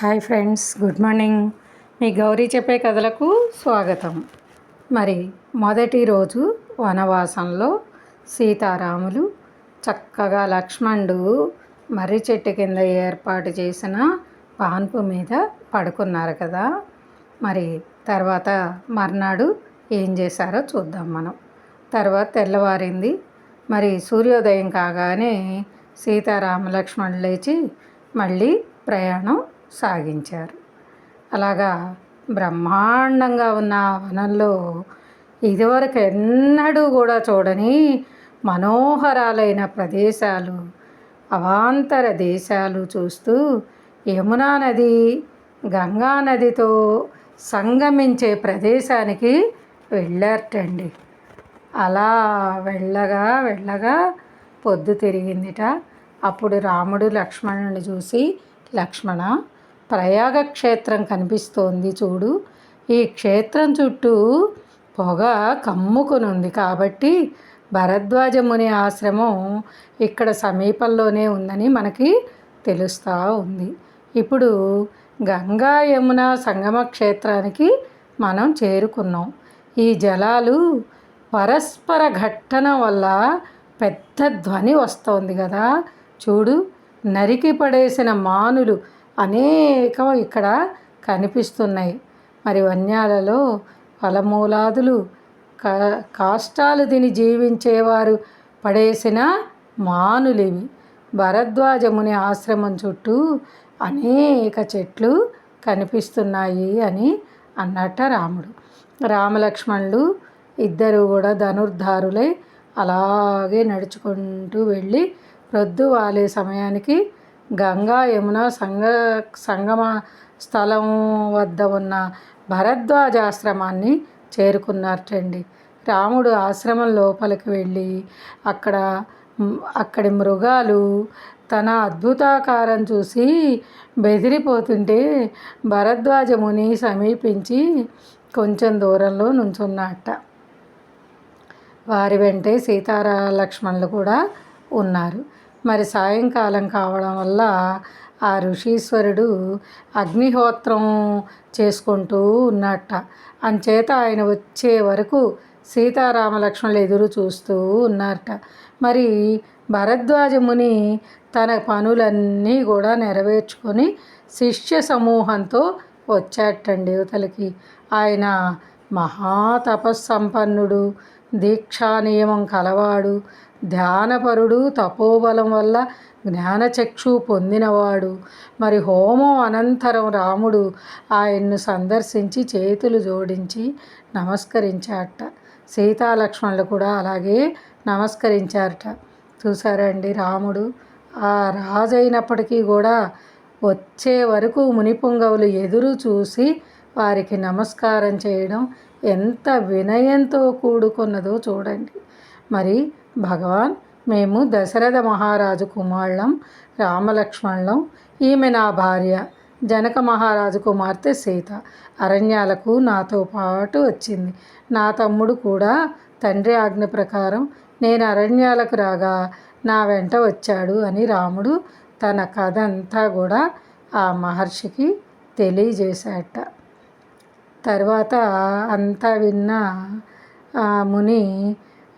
Hi friends good morning. మీ గౌరీ చెప్పే కథలకు స్వాగతం. మరి మొదటి రోజు వనవాసంలో సీతారాములు చక్కగా లక్ష్మణుడు మర్రి చెట్టు కింద ఏర్పాటు చేసిన పాన్పు మీద పడుకున్నారు కదా. మరి తర్వాత మర్నాడు ఏం చేశారో చూద్దాం మనం. తర్వాత తెల్లవారింది. మరి సూర్యోదయం కాగానే సీతారామ లక్ష్మణులు లేచి మళ్ళీ ప్రయాణం సాగించారు. అలాగా బ్రహ్మాండంగా ఉన్న వనంలో ఇదివరకు ఎన్నడూ కూడా చూడని మనోహరాలైన ప్రదేశాలు అవాంతర దేశాలు చూస్తూ యమునా నది గంగా నదితో సంగమించే ప్రదేశానికి వెళ్ళారటండి. అలా వెళ్ళగా వెళ్ళగా పొద్దు తిరిగిందిట. అప్పుడు రాముడు లక్ష్మణుని చూసి లక్ష్మణ ప్రయాగ క్షేత్రం కనిపిస్తోంది చూడు. ఈ క్షేత్రం చుట్టూ పొగ కమ్ముకుని ఉంది కాబట్టి భరద్వాజ ముని ఆశ్రమం ఇక్కడ సమీపంలోనే ఉందని మనకి తెలుస్తూ ఉంది. ఇప్పుడు గంగా యమున సంగమ క్షేత్రానికి మనం చేరుకున్నాం. ఈ జలాలు పరస్పర ఘట్టన వల్ల పెద్ద ధ్వని వస్తోంది కదా. చూడు నరికి పడేసిన మానులు అనేకం ఇక్కడ కనిపిస్తున్నాయి. మరి వన్యాలలో ఫలమూలాదులు కా కాష్టాలు తిని జీవించేవారు పడేసిన మానులివి. భరద్వాజముని ఆశ్రమం చుట్టూ అనేక చెట్లు కనిపిస్తున్నాయి అని అన్నట్ట రాముడు. రామలక్ష్మణులు ఇద్దరు కూడా ధనుర్ధారులై అలాగే నడుచుకుంటూ వెళ్ళి ప్రొద్దు వాలే సమయానికి గంగా యమున సంగ సంగమ స్థలం వద్ద ఉన్న భరద్వాజ ఆశ్రమాన్ని చేరుకున్నారటండి. రాముడు ఆశ్రమం లోపలికి వెళ్ళి అక్కడ అక్కడి మృగాలు తన అద్భుతాకారం చూసి బెదిరిపోతుంటే భరద్వాజ ముని సమీపించి కొంచెం దూరంలో నుంచున్నట్ట వారి వెంటే సీతారా లక్ష్మణులు కూడా ఉన్నారు. మరి సాయంకాలం కావడం వల్ల ఆ ఋషీశ్వరుడు అగ్నిహోత్రం చేసుకుంటూ ఉన్నట్ట. అంచేత ఆయన వచ్చే వరకు సీతారామ లక్ష్మణులు ఎదురు చూస్తూ ఉన్నారట మరి భరద్వాజ ముని తన పనులన్నీ కూడా నెరవేర్చుకొని శిష్య సమూహంతో వచ్చాటండి యువతలకి ఆయన మహాతపస్సంపన్నుడు దీక్షా నియమం కలవాడు ధ్యానపరుడు తపోబలం వల్ల జ్ఞానచక్షు పొందినవాడు. మరి హోమం అనంతరం రాముడు ఆయన్ను సందర్శించి చేతులు జోడించి నమస్కరించారట. సీతాలక్ష్మణులు కూడా అలాగే నమస్కరించారట. చూసారండి రాముడు? ఆ రాజు అయినప్పటికీ కూడా వచ్చే వరకు మునిపుంగవులు ఎదురు చూసి వారికి నమస్కారం చేయడం ఎంత వినయంతో కూడుకున్నదో చూడండి. మరి భగవాన్ మేము దశరథ మహారాజు కుమారులం రామలక్ష్మణులం. ఈమె నా భార్య జనక మహారాజు కుమార్తె సీత. అరణ్యాలకు నాతో పాటు వచ్చింది. నా తమ్ముడు కూడా తండ్రి ఆజ్ఞ ప్రకారం నేను అరణ్యాలకు రాగా నా వెంట వచ్చాడు అని రాముడు తన కథ అంతా కూడా ఆ మహర్షికి తెలియజేశాట తర్వాత అంతా విన్న ముని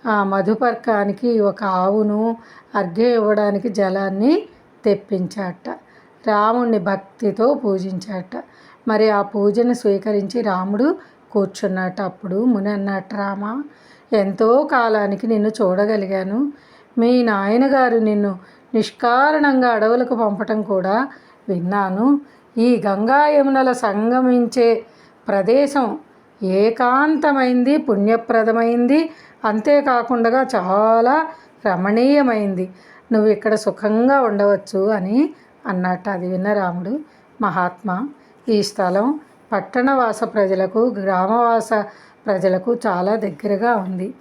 ఆ మధుపర్కానికి ఒక ఆవును అర్ఘ్యం ఇవ్వడానికి జలాన్ని తెప్పించాట. రాముణ్ణి భక్తితో పూజించాట. మరి ఆ పూజను స్వీకరించి రాముడు కూర్చున్నట్టు అప్పుడు ముని అన్నట్టు రామ ఎంతో కాలానికి నిన్ను చూడగలిగాను. మీ నాయనగారు నిన్ను నిష్కారణంగా అడవులకు పంపటం కూడా విన్నాను. ఈ గంగా యమునల సంగమించే ప్రదేశం ఏకాంతమైంది పుణ్యప్రదమైంది. అంతేకాకుండా చాలా రమణీయమైంది. నువ్వు ఇక్కడ సుఖంగా ఉండవచ్చు అని అన్నట్టు అది విన్న రాముడు. మహాత్మా ఈ స్థలం పట్టణవాస ప్రజలకు గ్రామవాస ప్రజలకు చాలా దగ్గరగా ఉంది.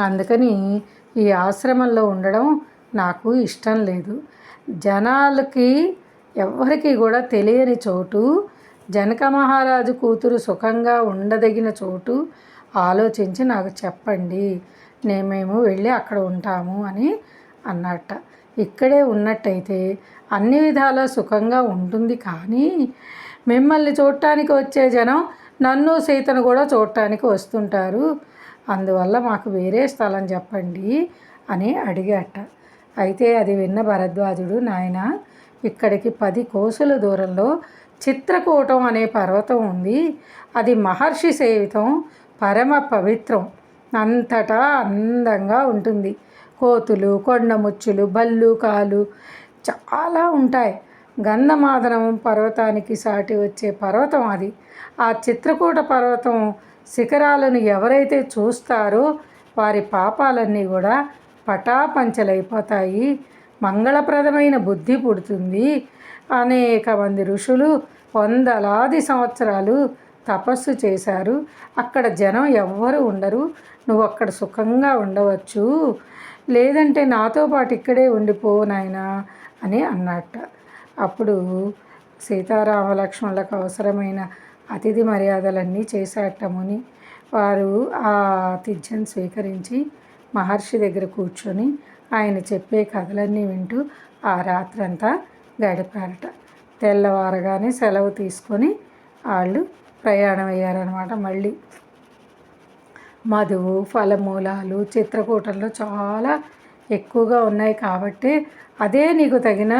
అందుకని ఈ ఆశ్రమంలో ఉండడం నాకు ఇష్టం లేదు. జనాలకి ఎవరికి కూడా తెలియని చోటు జనక మహారాజు కూతురు సుఖంగా ఉండదగిన చోటు ఆలోచించి నాకు చెప్పండి. నేను మేము వెళ్ళి అక్కడ ఉంటాము అని అన్నట్ట. ఇక్కడే ఉన్నట్టయితే అన్ని విధాలా సుఖంగా ఉంటుంది కానీ మిమ్మల్ని చూడటానికి వచ్చే జనం నన్ను సీతను కూడా చూడటానికి వస్తుంటారు. అందువల్ల మాకు వేరే స్థలం చెప్పండి అని అడిగాట. అయితే అది విన్న భరద్వాజుడు నాయన ఇక్కడికి పది కోసుల దూరంలో చిత్రకూటం అనే పర్వతం ఉంది. అది మహర్షి సేవితం పరమ పవిత్రం. అంతటా అందంగా ఉంటుంది. కోతులు కొండముచ్చులు కాలు చాలా ఉంటాయి. గంధమాదనం పర్వతానికి సాటి వచ్చే పర్వతం అది. ఆ చిత్రకూట పర్వతం శిఖరాలను ఎవరైతే చూస్తారో వారి పాపాలన్నీ కూడా పటాపంచలైపోతాయి. మంగళప్రదమైన బుద్ధి పుడుతుంది. అనేక మంది ఋషులు వందలాది సంవత్సరాలు తపస్సు చేశారు. అక్కడ జనం ఎవ్వరు ఉండరు. నువ్వు అక్కడ సుఖంగా ఉండవచ్చు. లేదంటే నాతో పాటు ఇక్కడే ఉండిపో నాయనా అని అన్నట్ట. అప్పుడు సీతారామ లక్ష్మణులకు అవసరమైన అతిథి మర్యాదలన్నీ చేశాట ముని. వారు ఆ ఆతిథ్యం స్వీకరించి మహర్షి దగ్గర కూర్చొని ఆయన చెప్పే కథలన్నీ వింటూ ఆ రాత్రంతా గడిపారట. తెల్లవారగానే సెలవు తీసుకొని వాళ్ళు ప్రయాణం అయ్యారనమాట మళ్ళీ. మధువు ఫలమూలాలు చిత్రకూటంలో చాలా ఎక్కువగా ఉన్నాయి కాబట్టి అదే నీకు తగిన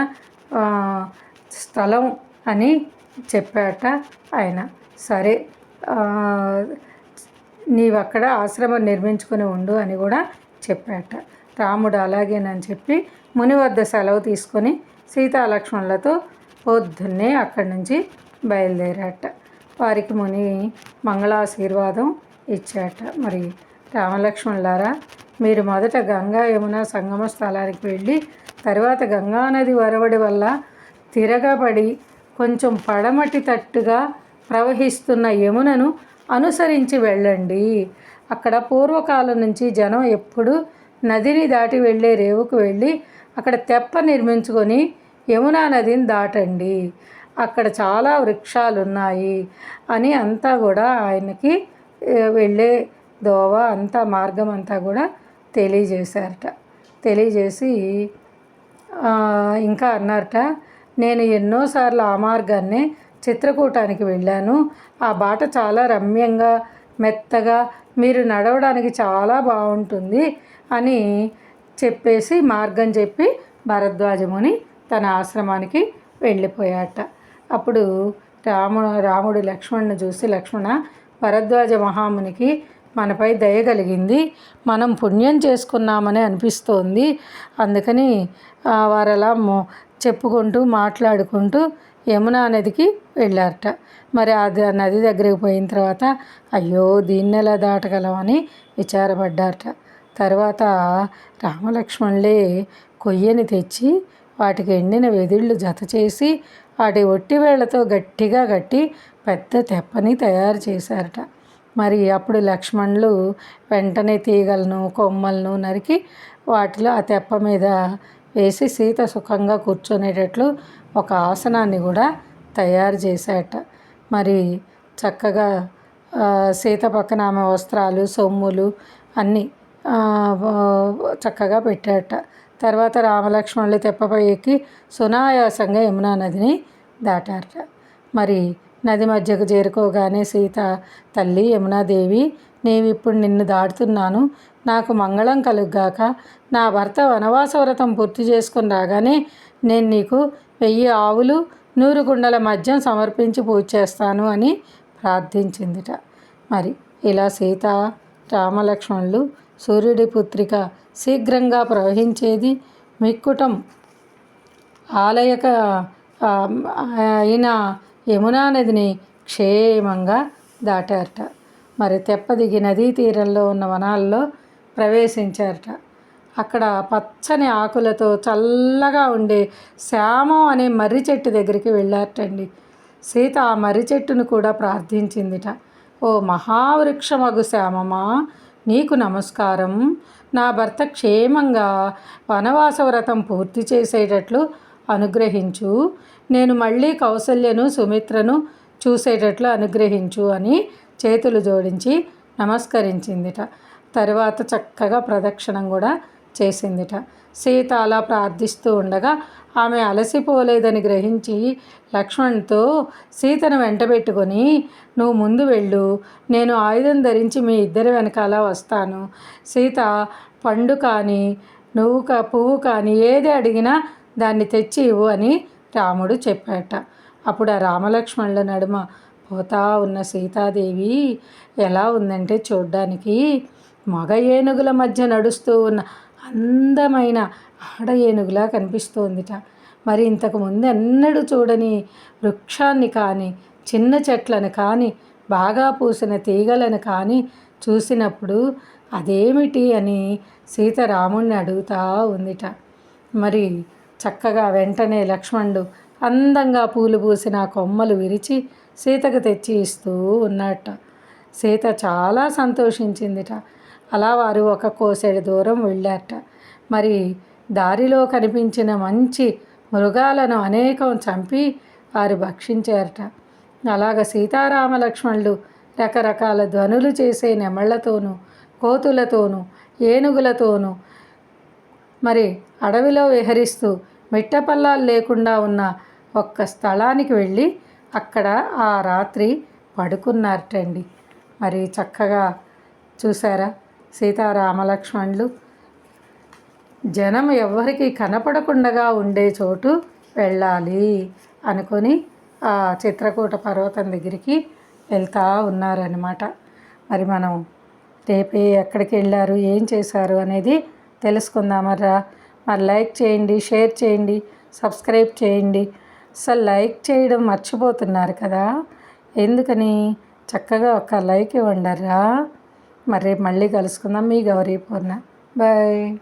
స్థలం అని చెప్పాట ఆయన. సరే నీవు అక్కడ ఆశ్రమం నిర్మించుకుని ఉండు అని కూడా చెప్పాట. రాముడు అలాగేనని చెప్పి ముని వద్ద సెలవు తీసుకొని సీతాలక్ష్మణులతో పొద్దున్నే అక్కడి నుంచి బయలుదేరాట వారికి ముని మంగళాశీర్వాదం ఇచ్చాట మరి రామలక్ష్మణులారా మీరు మొదట గంగా యమున సంగమ స్థలానికి వెళ్ళి తర్వాత గంగానది వరవడి వల్ల తిరగబడి కొంచెం పడమటి తట్టుగా ప్రవహిస్తున్న యమునను అనుసరించి వెళ్ళండి. అక్కడ పూర్వకాలం నుంచి జనం ఎప్పుడు నదిని దాటి వెళ్ళే రేవుకు వెళ్ళి అక్కడ తెప్ప నిర్మించుకొని యమునా నదిని దాటండి అక్కడ చాలా వృక్షాలు ఉన్నాయి అని అంతా కూడా ఆయనకి వెళ్ళే దోవ అంతా మార్గం అంతా కూడా తెలియజేశారట. తెలియజేసి ఇంకా అన్నారట నేను ఎన్నోసార్లు ఆ మార్గాన్నే చిత్రకూటానికి వెళ్ళాను. ఆ బాట చాలా రమ్యంగా మెత్తగా మీరు నడవడానికి చాలా బాగుంటుంది అని చెప్పేసి మార్గం చెప్పి భరద్వాజముని తన ఆశ్రమానికి వెళ్ళిపోయాట. అప్పుడు రాము రాముడు లక్ష్మణ్ని చూసి లక్ష్మణ భరద్వాజ మహామునికి మనపై దయ కలిగింది. మనం పుణ్యం చేసుకున్నామని అనిపిస్తోంది. అందుకని వారలా చెప్పుకుంటూ మాట్లాడుకుంటూ యమునా నదికి వెళ్ళారట. మరి అది నది దగ్గరికి పోయిన తర్వాత అయ్యో దీన్ని ఎలా దాటగలమని విచారపడ్డారట. తర్వాత రామలక్ష్మణులే కొయ్యని తెచ్చి వాటికి ఎండిన వెదిళ్ళు జత చేసి వాటి ఒట్టి వేళ్ళతో గట్టిగా కట్టి పెద్ద తెప్పని తయారు చేశారట. మరి అప్పుడు లక్ష్మణులు వెంటనే తీగలను కొమ్మలను నరికి వాటిలో ఆ తెప్ప మీద వేసి సీత సుఖంగా కూర్చునేటట్లు ఒక ఆసనాన్ని కూడా తయారు చేశాట మరి చక్కగా సీత పక్కన ఆమె వస్త్రాలు సొమ్ములు అన్నీ చక్కగా పెట్టాట తర్వాత రామలక్ష్మణులు తెప్పపై ఎక్కి సునాయాసంగా యమునా నదిని దాటారట. మరి నది మధ్యకు చేరుకోగానే సీత తల్లి యమునాదేవి ఇప్పుడు నిన్ను దాటుతున్నాను. నాకు మంగళం కలుగ్గాక. నా భర్త వనవాస వ్రతం పూర్తి చేసుకుని రాగానే నేను నీకు వెయ్యి ఆవులు నూరు కుండల మద్యం సమర్పించి పూజ చేస్తాను అని ప్రార్థించిందిట. మరి ఇలా సీత రామలక్ష్మణులు సూర్యుడి పుత్రిక శీఘ్రంగా ప్రవహించేది మిక్కుటం. ఆలయక అయిన యమునా నదిని క్షేమంగా దాటారట. మరి తెప్పదిగి నదీ తీరంలో ఉన్న వనాల్లో ప్రవేశించారట. అక్కడ పచ్చని ఆకులతో చల్లగా ఉండే శ్యామం అనే మర్రి చెట్టు దగ్గరికి వెళ్ళారటండి. సీత ఆ మర్రి చెట్టును కూడా ప్రార్థించిందిట. ఓ మహావృక్షమగు శ్యామమా నీకు నమస్కారం. నా భర్త క్షేమంగా వనవాస వ్రతం పూర్తి చేసేటట్లు అనుగ్రహించు. నేను మళ్ళీ కౌసల్యను సుమిత్రను చూసేటట్లు అనుగ్రహించు అని చేతులు జోడించి నమస్కరించిందిట. తర్వాత చక్కగా ప్రదక్షిణం కూడా చేసిందిట. సీత అలా ప్రార్థిస్తూ ఉండగా ఆమె అలసిపోలేదని గ్రహించి లక్ష్మణ్తో సీతను వెంటబెట్టుకొని నువ్వు ముందు వెళ్ళు. నేను ఆయుధం ధరించి మీ ఇద్దరి వెనకాల వస్తాను. సీత పండు కానీ నువ్వు కా పువ్వు కానీ ఏది అడిగినా దాన్ని తెచ్చి ఇవ్వు అని రాముడు చెప్పాట అప్పుడు ఆ రామలక్ష్మణుల నడుమ పోతా ఉన్న సీతాదేవి ఎలా ఉందంటే చూడ్డానికి మగ ఏనుగుల మధ్య నడుస్తూ ఉన్న అందమైన ఆడ ఏనుగులా కనిపిస్తోందిట. మరి ఇంతకుముందు ఎన్నడూ చూడని వృక్షాన్ని కానీ చిన్న చెట్లను కానీ బాగా పూసిన తీగలను కానీ చూసినప్పుడు అదేమిటి అని సీత రాముణ్ణి అడుగుతా ఉందిట. మరి చక్కగా వెంటనే లక్ష్మణుడు అందంగా పూలు పూసిన కొమ్మలు విరిచి సీతకు తెచ్చి ఇస్తూ ఉన్నట్ట సీత చాలా సంతోషించిందిట. అలా వారు ఒక కోసెడు దూరం వెళ్ళారట. మరి దారిలో కనిపించిన మంచి మృగాలను అనేకం చంపి వారు భక్షించారట. అలాగ సీతారామ లక్ష్మణులు రకరకాల ధ్వనులు చేసే నెమళ్ళతోనూ కోతులతోనూ ఏనుగులతోనూ మరి అడవిలో విహరిస్తూ మిట్టపల్లాలు లేకుండా ఉన్న ఒక్క స్థలానికి వెళ్ళి అక్కడ ఆ రాత్రి పడుకున్నారటండి. మరి చక్కగా చూసారా సీతారామలక్ష్మణులు. జనం ఎవ్వరికి కనపడకుండా ఉండే చోటు వెళ్ళాలి అనుకొని ఆ చిత్రకూట పర్వతం దగ్గరికి వెళ్తూ ఉన్నారనమాట మరి మనం రేపే ఎక్కడికి వెళ్ళారు ఏం చేశారు అనేది తెలుసుకుందామర్రా మరి లైక్ చేయండి షేర్ చేయండి సబ్స్క్రైబ్ చేయండి. అసలు లైక్ చేయడం మర్చిపోతున్నారు కదా. ఎందుకని? చక్కగా ఒక లైక్ ఇవ్వండరా. మరి రేపు మళ్ళీ కలుసుకుందాం. మీ గౌరీ పూర్ణ. బాయ్.